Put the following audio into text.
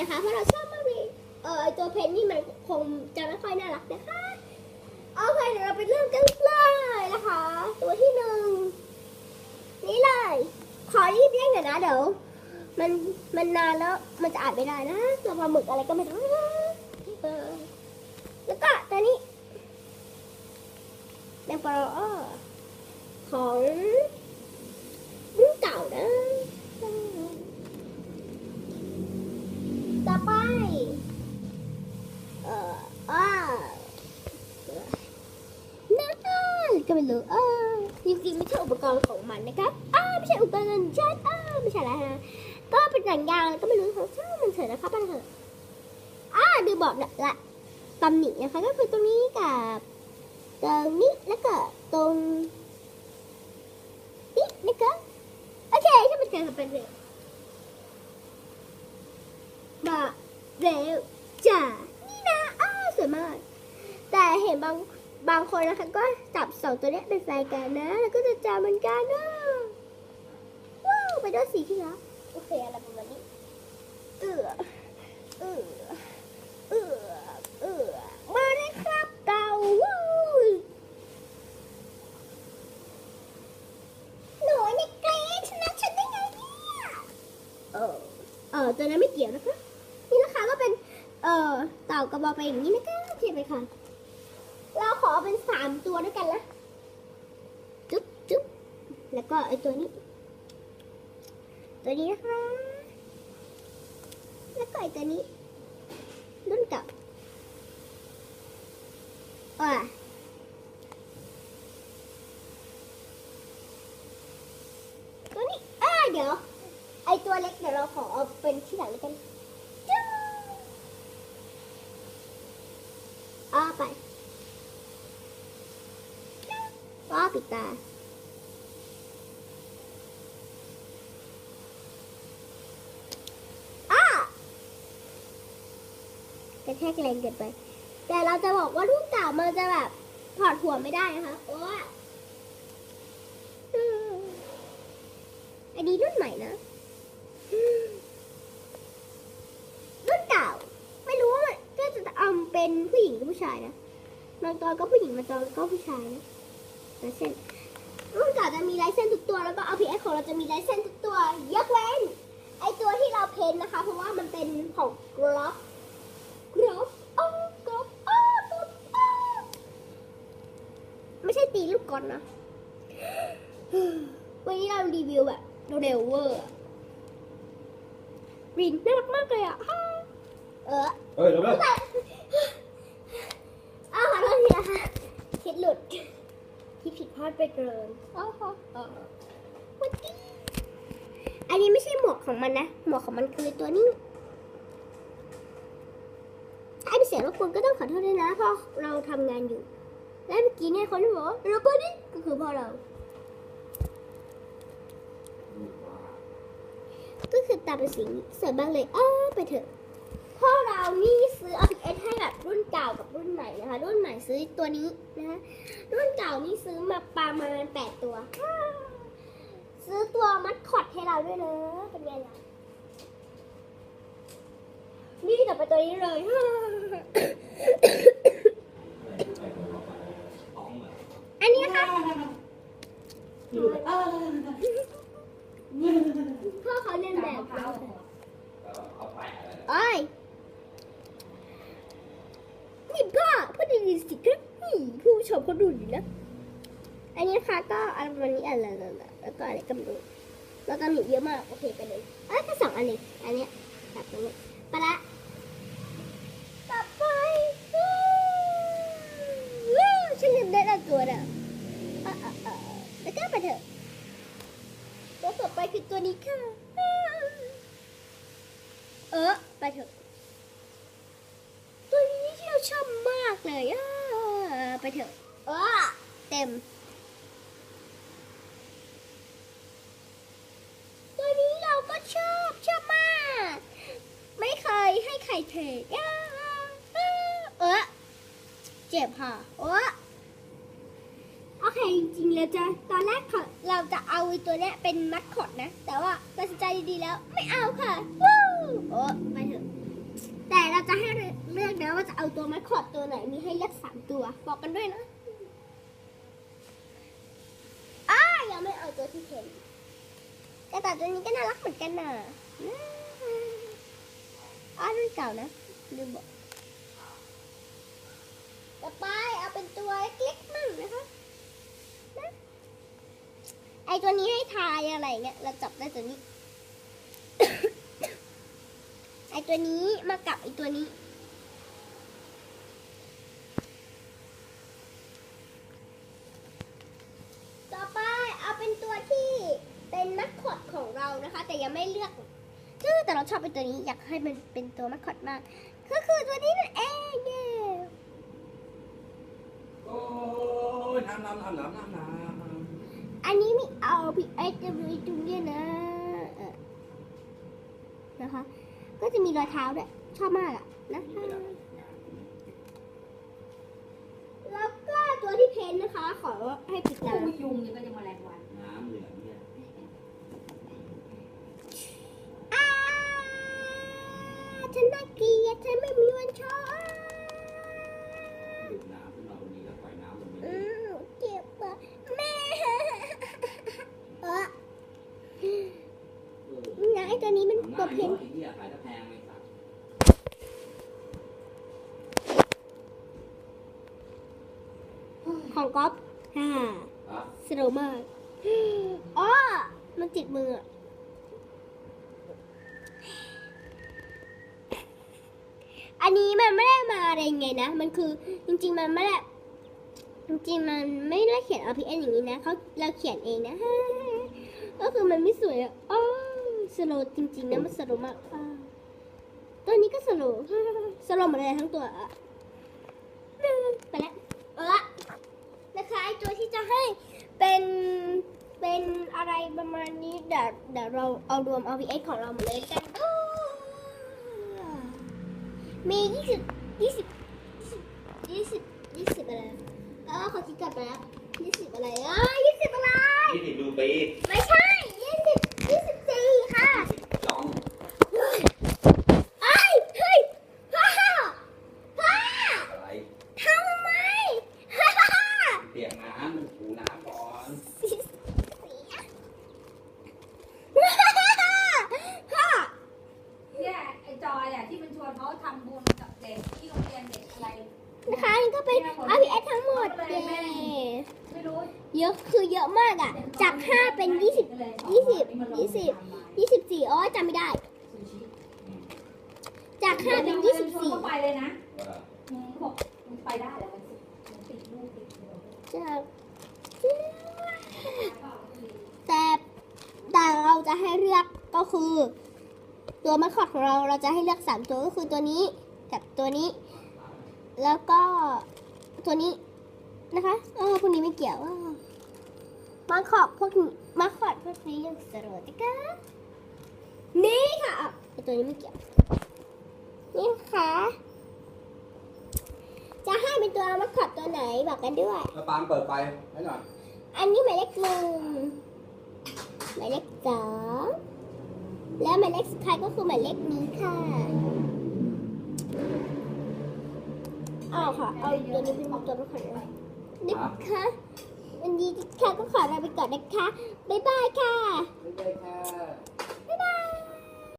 นะคะ เพราะเราชอบมากเลยเออไอตัวเพนนี่มันคงจะไม่ค่อยน่ารักนะคะโอเคเดี๋ยวเราไปเริ่มกันเลยนะคะ ตัวที่หนึ่งนี่เลย ขอรีบเร่งหน่อยนะเดี๋ยวมันมันนานแล้วมันจะอ่านไม่ได้นะตัวปลาหมึกอะไรก็ไม่รู้ ก็ไม่รู้เออจริงๆไม่ใช่อุปกรณ์ของมันนะครับอ้าไม่ใช่อุปกรณ์ของฉันอ้าไม่ใช่อะไรนะก็เป็นหนังยางก็ไม่รู้ของช่างมันเถอะนะครับมันเถอะอ่าดูบอกละละตำหนินะคะก็คือตรงนี้กับตรงนี้แล้วก็ตรงนี้นะคะโอเคถ้ามันเจอกับเป็นเลยมาเร็วจ้านี่นะอ้าสวยมากแต่เห็นบาง บางคนนะคะก็จับสองตัวเนี้ยเป็นแฟนกันนะ แล้วก็จะจาเหมือนกันนะว้าวไปด้วยสีที่รักโอเคอะไรประมาณนี้เออเออเออเออมาเลยครับเต่าว้าวหนูนี่เกรซชนะฉันได้ไงเนี่ยเออเออตัวนั้นไม่เกี่ยวนะคะนี่นะคะก็เป็นเออเต่ากระบอกไปอย่างนี้นะคะโอเคไปค่ะ เราขอเป็นสามตัวด้วยกันนะจุ๊บจุ๊บแล้วก็ไอตัวนี้ ตัวนี้นะคะ แล้วก็ไอตัวนี้ รุ่นเก่าอะตัวนี้อ่าเดี๋ยว ไอตัวเล็กเดี๋ยวเราขอเอาเป็นที่หลังแล้วกันจ้าอ้าไปอ้า ปิดตา อ้ากระแทกแรงเกินไป แต่เราจะบอกว่ารุ่นเก่ามันจะแบบถอดหัวไม่ได้นะคะโอ้ยอืมอันนี้รุ่นใหม่นะรุ่นเก่า ไม่รู้ว่ามันก็จะเอาเป็นผู้หญิงหรือผู้ชายนะบางตอนก็ผู้หญิงบางตอนก็ผู้ชายนะ ลายเส้นรุ่นเก่าจะมีลายเส้นทุกตัวแล้วก็เอาพีเอสของเราจะมีลายเส้นทุกตัวยกเว้นไอตัวที่เราเพ้นนะคะ เพราะว่ามันเป็นของกรอบกรอบอ้อกรอบอ้อกรอบอ้อไม่ใช่ตีลูกกอนนะ วันนี้เรารีวิวแบบเร็วเวอร์อะรินน่ารักมากเลยอะ เออเฮ้ยเร็วเร็วอ้าวขอโทษทีนะคะคิดหลุด ที่ผิดพลาดไปเกินอ้าวเออวันนี้อันนี้ไม่ใช่หมวกของมันนะ หมวกของมันคือตัวนี้ไอ้เป็นเสียงรบกวนก็ต้องขอโทษด้วยนะเพราะเราทำงานอยู่ และเมื่อกี้เนี่ยคนที่บอกว่าเราเปิดนี่ก็คือพ่อเรา ก็คือตาเป็นสีนี้สวยมากเลยอ้าไปเถอะ พ่อเรานี่ซื้อ RPS ให้แบบรุ่นเก่ากับรุ่นใหม่นะคะ รุ่นใหม่ซื้อตัวนี้นะคะรุ่นเก่านี่ซื้อมาประมาณแปดตัว ซื้อตัวมัดคอดให้เราด้วยนะเป็นไงล่ะนี่ต่อไปตัวนี้เลย อันนี้นะคะพ่อเขาเล่นแบบเราเอ้ยนี่พ่อ พูดดีๆสิครับนี่ผู้ชมเขาดูอยู่นะอันนี้นะคะก็อันวันนี้อะไรแล้วก็อะไรก็ไม่รู้แล้วก็มีเยอะมากโอเคไปเลยเอ้ยแค่สองอันนี้อันเนี้ยแบบตรงนี้ไปละต่อไปวู้วู้ฉันลืมได้ละตัวเด้อเออเออเออแล้วก็ไปเถอะตัวต่อไปคือตัวนี้ค่ะเออไปเถอะ ตัวนี้ที่เราชอบมาก เลยอะไปเถอะเออเต็มตัวนี้เราก็ชอบชอบมาก ไม่เคยให้ใครเทรดอะเออเจ็บค่ะเออโอเคจริงๆเลยดี๋ยวจะตอนแรกเขาเราจะเอาตัวเนี้ยเป็นมัดคอดนะ แต่ว่าตัดสินใจดีๆแล้วไม่เอาค่ะวู้โอ้ไปเถอะ จะให้เลือกนะว่าจะเอาตัวมัดคอดตัวไหน มีให้เลือกสามตัว บอกกันด้วยนะอ้ายังไม่เอาตัวที่เห็นแต่แต่ตัวนี้ก็น่ารักเหมือนกันน่ะอ้ารุ่นเก่านะลืมบอกต่อไปเอาเป็นตัวเล็กๆมั่งนะคะไอตัวนี้ให้ทายอะไรเงี้ย เราจับได้ตัวนี้ ไอตัวนี้มากับไอตัวนี้ ต่อไปเอาเป็นตัวที่เป็นมัดคอดของเรานะคะ แต่ยังไม่เลือกชื่อแต่เราชอบเป็นตัวนี้อยากให้มันเป็นตัวมัดคอดมาก ก็คือตัวนี้นั่นเองเย้โอ้ยน้ำน้ำน้ำน้ำน้ำอันนี้มีเอาพี่ไอจะมีตรงเนี้ยนะเออนะคะ ก็ จะมีรอยเท้าด้วย ชอบมากอะนะคะแล้วก็ตัวที่เพ้นท์นะคะ ขอให้ปิดตาไม่ยุงนี่ก็ยังมาแรงวันำน้ำเหลืองเนี่ย อ้าฉันน่าเกลียดฉันไม่มีวันชอบ ดื่มน้ำขึ้นมาตรงนี้แล้วปล่อยน้ำลง อื นี้ มเจ็บอะแม่เออ เออ นะไอ ตัวนี้มันหตัวน้าเพียงเลยสัตว์ของก๊อฟฮ่าสโลมากอ๋อมันติดมืออันนี้มันไม่ได้มาอะไรไงนะ มันคือจริง ๆ มันไม่ได้จริงๆมันไม่ได้เขียน RPN อย่างนี้นะเขาเราเขียนเองนะ ก็คือมันไม่สวยอะอ๋อ สโลว์จริงๆนะมันสโลว์มากอ่าตัวนี้ก็สโลว์สโลว์หมดเลยทั้งตัวอะไปแล้วเออนะคะไอตัวที่จะให้เป็นเป็นอะไรประมาณนี้เดี๋ยวเดี๋ยวเราเอารวม RPX ของเราหมดเลยกันมียี่สิบยี่สิบยี่สิบยี่สิบอะไรเออขอคิดกลับไปแล้วยี่สิบอะไรอะยี่สิบอะไรยี่สิบดูปีไม่ใช่ยี่สิบยี่สิบสี่ค่ะ สอง เฮ้ยเอ้ยเฮ้ยฮ่าฮ่าฮ่า อะไร ทำไมฮ่าฮ่าฮ่า เปียกน้ำมันถูน้ำก่อน เนี่ยไอ้จอยอะที่มันชวนเขาทำบุญกับเด็กที่โรงเรียนเด็กอะไร นะคะนี่ ก็เป็น RPS ทั้งหมดเย้ไม่รู้เยอะคือเยอะมากอะ จาก 5 เป็น 20 20 20 24อ๋อจำไม่ได้ จาก 5 เป็นชวนเขาไปเลยนะว่ามึงบอกมึงไปได้แล้วมันติดลูกติดเดียว24จากแต่แต่เราจะให้เลือกก็คือ ตัวมาคอดของเราเราจะให้เลือก 3 ตัวก็คือตัวนี้กับตัวนี้ แล้วก็ตัวนี้นะคะเออพวกนี้ไม่เกี่ยวอะมาขอบพวกนี้มาขอดพวกนี้ยังสโรติกานี่ค่ะอะไอ้ตัวนี้ไม่เกี่ยว นี่นะคะจะให้เป็นตัวมาขอดตัวไหนบอกกันด้วย แล้วปางเปิดไฟให้หน่อย อันนี้หมายเลขหนึ่งหมายเลขสองและหมายเลขสุดท้ายก็คือหมายเลขนี้ค่ะ เอาค่ะ เอาตัวนี้เป็นตัวมาขอดเลยนะคะวันนี้ค่ะก็ขอลาไปก่อนนะคะ บ๊ายบายค่ะไม่ได้ค่ะบ๊ายบาย